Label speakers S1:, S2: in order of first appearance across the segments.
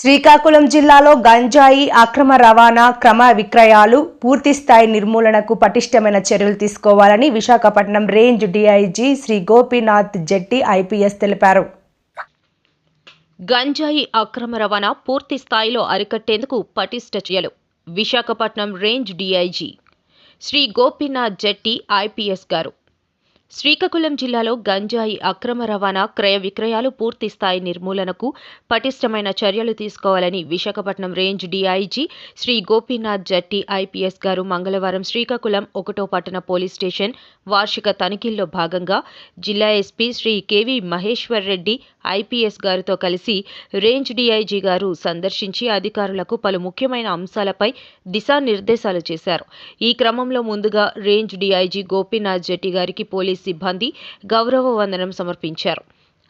S1: శ్రీకాకుళం జిల్లాలో గంజాయి అక్రమ రవాణా క్రమ విక్రయాలు పూర్తి స్థాయి నిర్మూలనకు పటిష్టమైన చర్యలు తీసుకోవాలని Visakhapatnam range DIG Shri Gopinath Jetti IPS తెలిపారు.
S2: గంజాయి అక్రమ రవాణా పూర్తి స్థాయిలో అరికట్టేందుకు పటిష్ట చర్యలు. Visakhapatnam range DIG Shri Gopinath Jetti IPS గారు. శ్రీకాకుళం జిల్లాలో గంజాయి అక్రమ రవాణా క్రయ విక్రయాలు పూర్తి స్థాయి నిర్మూలనకు పటిష్టమైన చర్యలు తీసుకోవాలని Visakhapatnam range DIG Shri Gopinath Jatti IPS గారు మంగళవారం శ్రీకాకుళం ఒకటో పట్టణ పోలీస్ స్టేషన్ వార్షిక తనిఖీల్లో భాగంగా జిల్లా SP Shri KV Maheshwar Reddy IPS గారితో కలిసి రేంజ్ డీఐజీ గారు సందర్శించి అధికారులకు పలు ముఖ్యమైన అంశాలపై దిశానిర్దేశాలు చేశారు. ఈ క్రమంలో ముందుగా రేంజ్ డీఐజీ గోపీనాథ్ జట్టి గారికి పోలీస్ సిబ్బంది గౌరవ వందనం సమర్పించారు.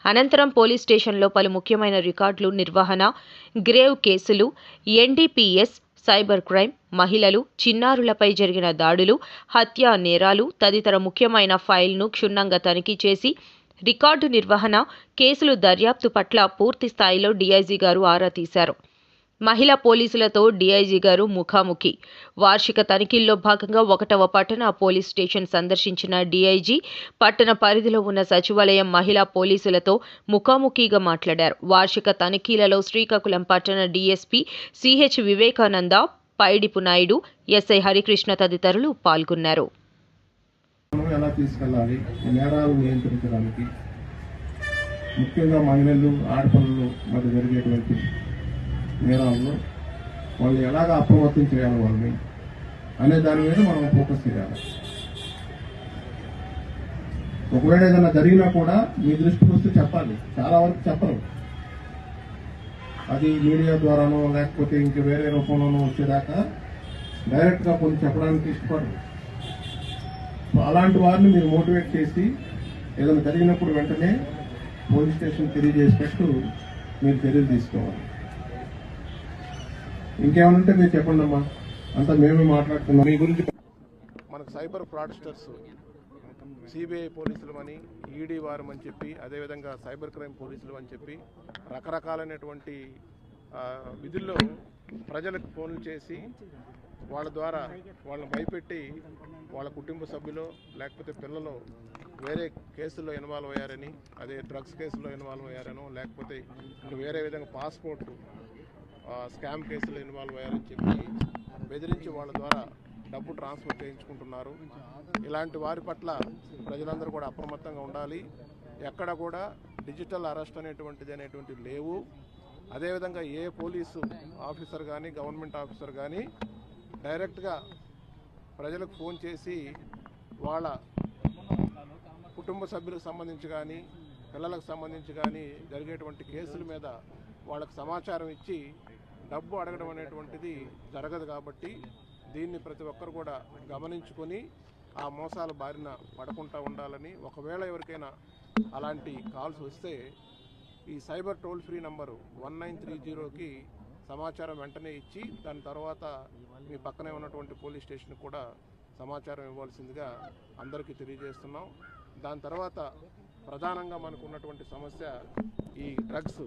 S2: అనంతరం పోలీస్ స్టేషన్లో పలు ముఖ్యమైన రికార్డులు నిర్వహణ గ్రేవ్ కేసులు ఎన్డీపీఎస్ సైబర్ క్రైమ్ మహిళలు చిన్నారులపై జరిగిన దాడులు హత్యా నేరాలు తదితర ముఖ్యమైన ఫైల్ను క్షుణ్ణంగా తనిఖీ చేసి రికార్డు నిర్వహణ కేసులు దర్యాప్తు పట్ల పూర్తి స్థాయిలో డీఐజీ గారు ఆరా తీశారు. మహిళా పోలీసులతో డీఐజీ గారు ముఖాముఖి. వార్షిక తనిఖీల్లో భాగంగా ఒకటవ పట్టణ పోలీస్ స్టేషన్ సందర్శించిన డీఐజీ పట్టణ పరిధిలో ఉన్న సచివాలయం మహిళా పోలీసులతో ముఖాముఖిగా మాట్లాడారు. వార్షిక తనిఖీలలో శ్రీకాకుళం పట్టణ DSP CH Vivekananda Paidipu Naidu SI Harikrishna తదితరులు పాల్గొన్నారు.
S3: ఎలా తీసుకెళ్ళాలి? నేరాలు నియంత్రించడానికి ముఖ్యంగా మహిళలు ఆడపిల్లలు మధ్య జరిగేటువంటి నేరాలను వాళ్ళని ఎలాగ అప్రమత్తం చేయాలి వాళ్ళని అనే దాని మీద మనం ఫోకస్ చేయాలి. ఒకవేళ ఏదైనా జరిగినా కూడా మీ దృష్టికి వస్తే చెప్పాలి. చాలా వరకు చెప్పరు. అది మీడియా ద్వారానో లేకపోతే ఇంక వేరే రూపంలోనో వచ్చేదాకా డైరెక్ట్గా కొన్ని చెప్పడానికి ఇష్టపడరు. అలాంటి వారిని మీరు మోటివేట్ చేసి ఏదైనా జరిగినప్పుడు వెంటనే పోలీస్ స్టేషన్ తెలియజేసినట్టు మీరు చర్యలు తీసుకోవాలి. ఇంకేమైనా ఉంటే మీరు చెప్పండి అమ్మా అంతా మేమే మాట్లాడుతున్నాం. మీ గురించి మనకు సైబర్ ఫ్రాడ్స్టర్స్ సిబిఐ పోలీసులు అని ఈడీ వారం అని చెప్పి అదేవిధంగా సైబర్ క్రైమ్ పోలీసులు అని చెప్పి రకరకాలైనటువంటి విధుల్లో ప్రజలకు ఫోన్లు చేసి వాళ్ళ ద్వారా వాళ్ళని భయపెట్టి వాళ్ళ కుటుంబ సభ్యులు లేకపోతే పిల్లలు వేరే కేసుల్లో ఇన్వాల్వ్ అయ్యారని అదే డ్రగ్స్ కేసులో ఇన్వాల్వ్ అయ్యారనో లేకపోతే వేరే విధంగా పాస్పోర్ట్ స్కామ్ కేసులు ఇన్వాల్వ్ అయ్యారని చెప్పి బెదిరించి వాళ్ళ ద్వారా డబ్బు ట్రాన్స్ఫర్ చేయించుకుంటున్నారు. ఇలాంటి వారి పట్ల ప్రజలందరూ కూడా అప్రమత్తంగా ఉండాలి. ఎక్కడ కూడా డిజిటల్ అరెస్ట్ అనేటువంటిది అనేటువంటివి లేవు. అదేవిధంగా ఏ పోలీసు ఆఫీసర్ కానీ గవర్నమెంట్ ఆఫీసర్ కానీ డైరెక్ట్గా ప్రజలకు ఫోన్ చేసి వాళ్ళ కుటుంబ సభ్యులకు సంబంధించి కానీ పిల్లలకు సంబంధించి కానీ జరిగేటువంటి కేసుల మీద వాళ్ళకు సమాచారం ఇచ్చి డబ్బు అడగడం అనేటువంటిది జరగదు కాబట్టి దీన్ని ప్రతి ఒక్కరు కూడా గమనించుకొని ఆ మోసాల బారిన పడకుండా ఉండాలని ఒకవేళ ఎవరికైనా అలాంటి కాల్స్ వస్తే ఈ cyber toll free number one nine three జీరోకి సమాచారం వెంటనే ఇచ్చి దాని తర్వాత మీ పక్కనే ఉన్నటువంటి పోలీస్ స్టేషన్ కూడా సమాచారం ఇవ్వాల్సిందిగా అందరికీ తెలియజేస్తున్నాం. దాని తర్వాత ప్రధానంగా మనకు ఉన్నటువంటి సమస్య ఈ డ్రగ్స్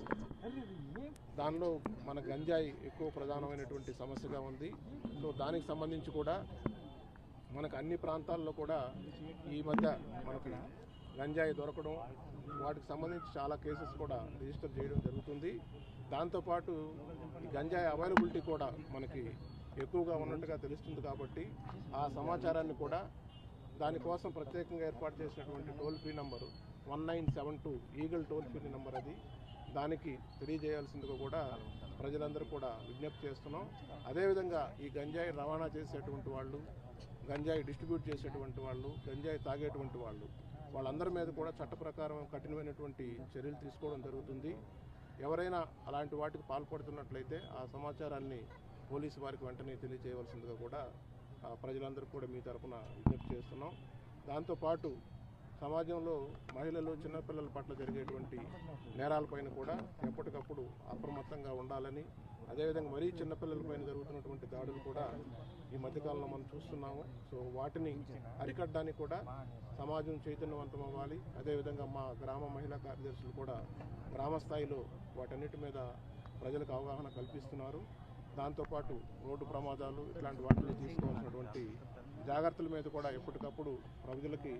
S3: దానిలో మన గంజాయి ఎక్కువ ప్రధానమైనటువంటి సమస్యగా ఉంది. సో దానికి సంబంధించి కూడా మనకు అన్ని ప్రాంతాల్లో కూడా ఈ మధ్య మనకి గంజాయి దొరకడం వాటికి సంబంధించి చాలా కేసెస్ కూడా రిజిస్టర్ చేయడం జరుగుతుంది. దాంతోపాటు ఈ గంజాయి అవైలబిలిటీ కూడా మనకి ఎక్కువగా ఉన్నట్టుగా తెలుస్తుంది కాబట్టి ఆ సమాచారాన్ని కూడా దానికోసం ప్రత్యేకంగా ఏర్పాటు చేసినటువంటి toll free number one nine seven two eagle toll free number అది. దానికి తెలియజేయాల్సిందిగా కూడా ప్రజలందరూ కూడా విజ్ఞప్తి చేస్తున్నాం. అదేవిధంగా ఈ గంజాయి రవాణా చేసేటువంటి వాళ్ళు గంజాయి డిస్ట్రిబ్యూట్ చేసేటువంటి వాళ్ళు గంజాయి తాగేటువంటి వాళ్ళు వాళ్ళందరి మీద కూడా చట్ట ప్రకారం కఠినమైనటువంటి చర్యలు తీసుకోవడం జరుగుతుంది. ఎవరైనా అలాంటి వాటికి పాల్పడుతున్నట్లయితే ఆ సమాచారాన్ని పోలీసు వారికి వెంటనే తెలియజేయవలసిందిగా కూడా ప్రజలందరూ కూడా మీ తరపున విజ్ఞప్తి చేస్తున్నాం. దాంతోపాటు సమాజంలో మహిళలు చిన్నపిల్లల పట్ల జరిగేటువంటి నేరాలపైన కూడా ఎప్పటికప్పుడు అప్రమత్తంగా ఉండాలని అదేవిధంగా మరీ చిన్నపిల్లలపైన జరుగుతున్నటువంటి దాడులు కూడా ఈ మధ్యకాలంలో మనం చూస్తున్నాము. సో వాటిని అరికట్టడానికి కూడా సమాజం చైతన్యవంతం అవ్వాలి. అదేవిధంగా మా గ్రామ మహిళా కార్యదర్శులు కూడా గ్రామ స్థాయిలో వాటన్నిటి మీద ప్రజలకు అవగాహన కల్పిస్తున్నారు. దాంతోపాటు రోడ్డు ప్రమాదాలు ఇట్లాంటి వాటిలో తీసుకోవాల్సినటువంటి జాగ్రత్తల మీద కూడా ఎప్పటికప్పుడు ప్రజలకి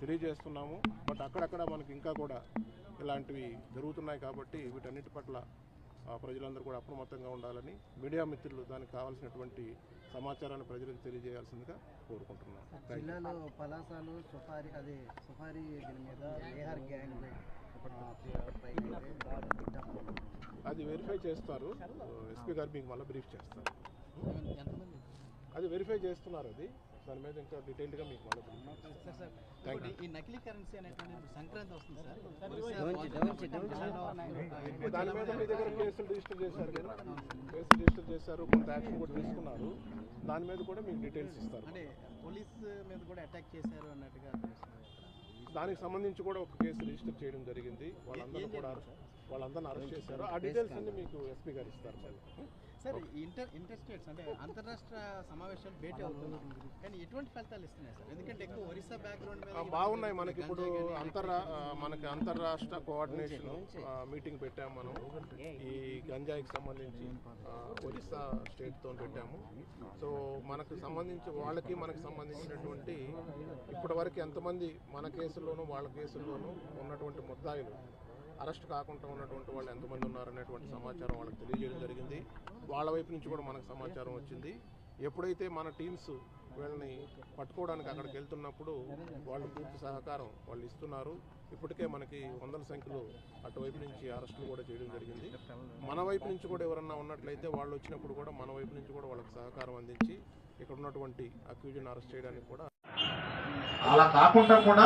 S3: తెలియజేస్తున్నాము. బట్ అక్కడక్కడ మనకి ఇంకా కూడా ఇలాంటివి జరుగుతున్నాయి కాబట్టి వీటన్నిటి పట్ల ఆ, ప్రజలందరూ కూడా అప్రమత్తంగా ఉండాలని మీడియా మిత్రులు దానికి కావాల్సినటువంటి సమాచారాన్ని ప్రజలకు తెలియజేయాల్సిందిగా కోరుకుంటున్నాను.
S4: జిల్లాలో పలాసాలు అదే దీని మీద గ్యాంగ్ కిడ్నాప్
S3: అది వెరిఫై చేస్తారు. ఎస్పీ గారు మీకు మళ్ళీ బ్రీఫ్ చేస్తారు. అది వెరిఫై చేస్తున్నారు అది. దాని మీద ఇంకా డీటెయిల్డ్గా మీకు.
S4: ఈ నకిలీ కరెన్సీ అనేటువంటి సంక్రాంతి వస్తుంది సార్.
S3: దాని మీద మీ దగ్గర కేసులు రిజిస్టర్ చేశారు కదా. కేసులు రిజిస్టర్ చేశారు కొంత యాక్షన్ కూడా తీసుకున్నారు. దాని మీద కూడా మీకు డీటెయిల్స్ ఇస్తారు.
S4: అంటే పోలీస్ మీద కూడా అటాక్ చేశారు అన్నట్టుగా
S3: దానికి సంబంధించి కూడా ఒక కేసు రిజిస్టర్ చేయడం జరిగింది. వాళ్ళందరూ కూడా వాళ్ళందరిని అరెస్ట్ చేశారు. ఆ డీటెయిల్స్ అన్ని మీకు ఎస్పీ గారు ఇస్తారు. మళ్ళీ
S4: సార్ ఇంటర్ ఇంటర్ స్టేట్స్ అంటే అంతర్రాష్ట్ర సమావేశాలు భేటీ కానీ ఎటువంటి ఫలితాలు ఇస్తున్నాయి సార్? ఎందుకంటే ఎక్కువ ఒరిస్సా బ్యాక్గ్రౌండ్
S3: బాగున్నాయి మనకి ఇప్పుడు అంతర్రా మనకి అంతర్రాష్ట్ర కోఆర్డినేషన్ మీటింగ్ పెట్టాము మనం. ఈ గంజాయికి సంబంధించి ఒరిస్సా స్టేట్తో పెట్టాము. సో మనకు సంబంధించి వాళ్ళకి మనకి సంబంధించినటువంటి ఇప్పటి వరకు ఎంతమంది మన కేసుల్లోనూ వాళ్ళ కేసుల్లోనూ ఉన్నటువంటి ముద్దాయిలు అరెస్ట్ కాకుండా ఉన్నటువంటి వాళ్ళు ఎంతమంది ఉన్నారనేటువంటి సమాచారం వాళ్ళకి తెలియజేయడం జరిగింది. వాళ్ళ వైపు నుంచి కూడా మనకు సమాచారం వచ్చింది. ఎప్పుడైతే మన టీమ్స్ వీళ్ళని పట్టుకోవడానికి అక్కడికి వెళ్తున్నప్పుడు వాళ్ళు పూర్తి సహకారం వాళ్ళు ఇస్తున్నారు. ఇప్పటికే మనకి వందల సంఖ్యలో అటువైపు నుంచి అరెస్టులు కూడా చేయడం జరిగింది. మన వైపు నుంచి కూడా ఎవరన్నా ఉన్నట్లయితే వాళ్ళు వచ్చినప్పుడు కూడా మన వైపు నుంచి కూడా వాళ్ళకి సహకారం అందించి ఇక్కడ ఉన్నటువంటి అక్యూజన్ అరెస్ట్ చేయడానికి కూడా
S5: అలా కాకుండా కూడా